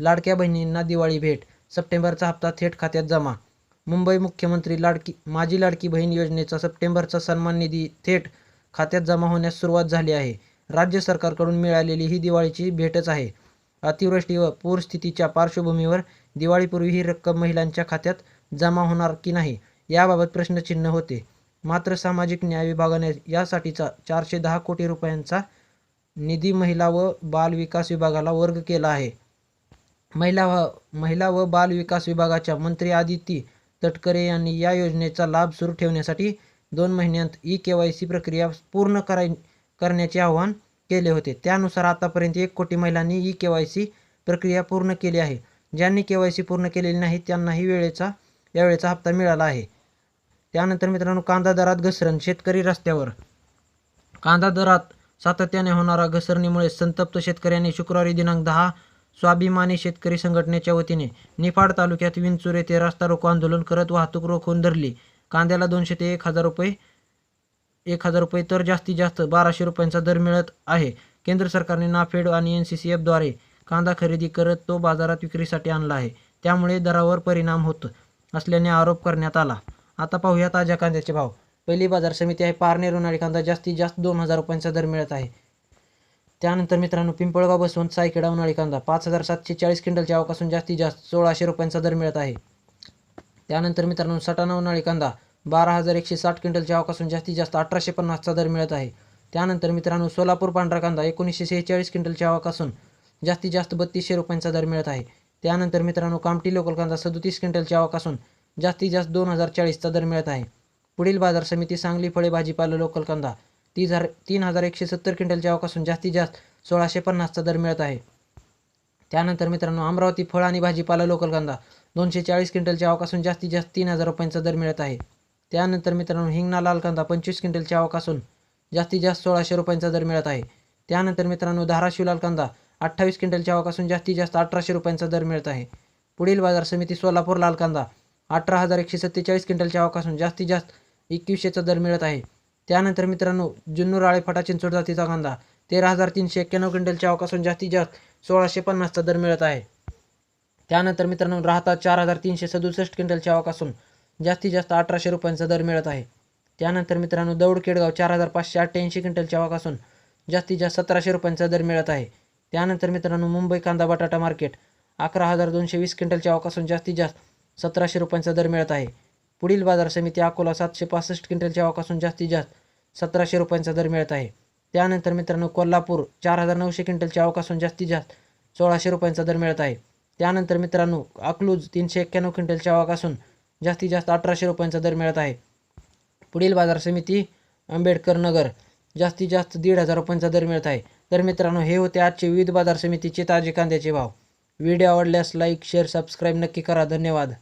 लाडक्या बहिणींना दिवाळी भेट. सप्टेंबरचा हप्ता थेट खात्यात जमा. मुंबई मुख्यमंत्री लाडकी माझी लाडकी बहीण योजनेचा सप्टेंबरचा सन्मान निधी थेट खात्यात जमा होण्यास सुरुवात झाली आहे. राज्य सरकारकडून मिळालेली ही दिवाळीची भेटच आहे. अतिवृष्टी व पूरस्थितीच्या पार्श्वभूमीवर दिवाळीपूर्वी ही रक्कम महिलांच्या खात्यात जमा होणार की नाही याबाबत प्रश्नचिन्ह होते. मात्र सामाजिक न्याय विभागाने यासाठीचा चारशे दहा कोटी रुपयांचा निधी महिला व बाल विकास विभागाला वर्ग केला आहे. महिला व महिला व बाल विकास विभागाच्या मंत्री आदिती तटकरे यांनी या योजनेचा लाभ सुरू ठेवण्यासाठी दोन महिन्यांत ई के वाय सी प्रक्रिया पूर्ण कराय करण्याचे आवाहन केले होते. त्यानुसार आतापर्यंत एक कोटी महिलांनी ई के वाय सी प्रक्रिया पूर्ण केली आहे. ज्यांनी के वाय सी पूर्ण केलेली नाही त्यांनाही वेळेचा यावेळेचा हप्ता मिळाला आहे. त्यानंतर मित्रांनो कांदा दरात घसरण शेतकरी रस्त्यावर. कांदा दरात सातत्याने होणाऱ्या घसरणीमुळे संतप्त शेतकऱ्यांनी शुक्रवारी दिनांक दहा स्वाभिमानी शेतकरी संघटनेच्या वतीने निफाड तालुक्यात विंचूर येथे रस्ता रोको आंदोलन करत वाहतूक रोखून धरली. कांद्याला दोनशे ते एक हजार रुपये एक हजार रुपये तर जास्तीत जास्त बाराशे रुपयांचा दर मिळत आहे. केंद्र सरकारने नाफेड आणि एन सी सी एफद्वारे कांदा खरेदी करत तो बाजारात विक्रीसाठी आणला आहे. त्यामुळे दरावर परिणाम होत असल्याने आरोप करण्यात आला. आता पाहूया ताज्या कांद्याचे भाव. पहिली बाजार समिती आहे. पारनेर उन्हाळी कांदा जास्तीत जास्त दोन हजार रुपयांचा दर मिळत आहे. त्यानंतर मित्रांनो पिंपळगाव बसून सायखेडा उन्हाळी कांदा. पाच हजार सातशे चाळीस क्विंटलच्या आवकासून जास्तीत जास्त सोळाशे रुपयांचा दर मिळत आहे. त्यानंतर मित्रांनो सटाणा उन्हाळी कांदा. बारा हजार एकशे साठ क्विंटलच्या आवकासून जास्तीत जास्त अठराशे पन्नासचा दर मिळत आहे. त्यानंतर मित्रांनो सोलापूर पांढरा कांदा. एकोणीसशे सेहेचाळीस क्विंटलच्या आवकासून जास्तीत जास्त बत्तीसशे रुपयांचा दर मिळत आहे. त्यानंतर मित्रांनो कामटी लोकल कांदा सदोतीस क्विंटलच्या आवकासून जास्तीत जास्त दोन हजार चाळीसचा दर मिळत आहे. पुढील बाजार समिती सांगली फळे भाजीपाला लोकल कांदा. तीस हजार तीन हजार एकशे सत्तर क्विंटलच्या अवकासून जास्तीत जास्त सोळाशे पन्नासचा दर मिळत आहे. त्यानंतर मित्रांनो अमरावती फळ आणि भाजीपाला लोकल कांदा दोनशे चाळीस क्विंटलच्या अवकासून जास्तीत जास्त तीन हजार रुपयांचा दर मिळत आहे. त्यानंतर मित्रांनो हिंगणा लाल कांदा पंचवीस क्विंटलच्या अवकासून जास्तीत जास्त सोळाशे रुपयांचा दर मिळत आहे. त्यानंतर मित्रांनो धाराशिव लाल कांदा अठ्ठावीस क्विंटलच्या अवकासून जास्तीत जास्त अठराशे रुपयांचा दर मिळत आहे. पुढील बाजार समिती सोलापूर लाल कांदा अठरा हजार एकशे सत्तेचाळीस क्विंटलच्या अवकासून जास्तीत जास्त एकवीसशेचा दर मिळत आहे. त्यानंतर मित्रांनो जुन्नूर आळे फटा चिंचोड जातीचा कांदा तेरा हजार तीनशे एक्क्याण्णव क्विंटलच्या आवकासून जास्तीत जास्त सोळाशे पन्नासचा दर मिळत आहे. त्यानंतर मित्रांनो राहता चार हजार तीनशे सदुसष्ट क्विंटलच्या आवकासून जास्तीत जास्त अठराशे रुपयांचा दर मिळत आहे. त्यानंतर मित्रांनो दौड केडगाव चार हजार पाचशे अठ्ठ्याऐंशी क्विंटलच्या आवकासून जास्तीत जास्त सतराशे रुपयांचा दर मिळत आहे. त्यानंतर मित्रांनो मुंबई कांदा बटाटा मार्केट अकरा हजार दोनशे वीस क्विंटलच्या आवकासून जास्तीत जास्त सतराशे रुपयांचा दर मिळत आहे. पुढील बाजार समिती अकोला सातशे पासष्ट क्विंटलच्या आवकासून जास्तीत जास्त सतराशे रुपयांचा दर मिळत आहे. त्यानंतर मित्रांनो कोल्हापूर चार हजार नऊशे क्विंटलच्या आवकासून जास्तीत जास्त सोळाशे रुपयांचा दर मिळत आहे. त्यानंतर मित्रांनो अकलूज तीनशे एक्क्याण्णव क्विंटलच्या आवकासून जास्तीत जास्त अठराशे रुपयांचा दर मिळत आहे. पुढील बाजार समिती आंबेडकर नगर जास्तीत जास्त दीड हजार रुपयांचा दर मिळत आहे. तर मित्रांनो हे होते आजचे विविध बाजार समितीचे ताजे कांद्याचे भाव. व्हिडिओ आवडल्यास लाईक शेअर सबस्क्राईब नक्की करा. धन्यवाद.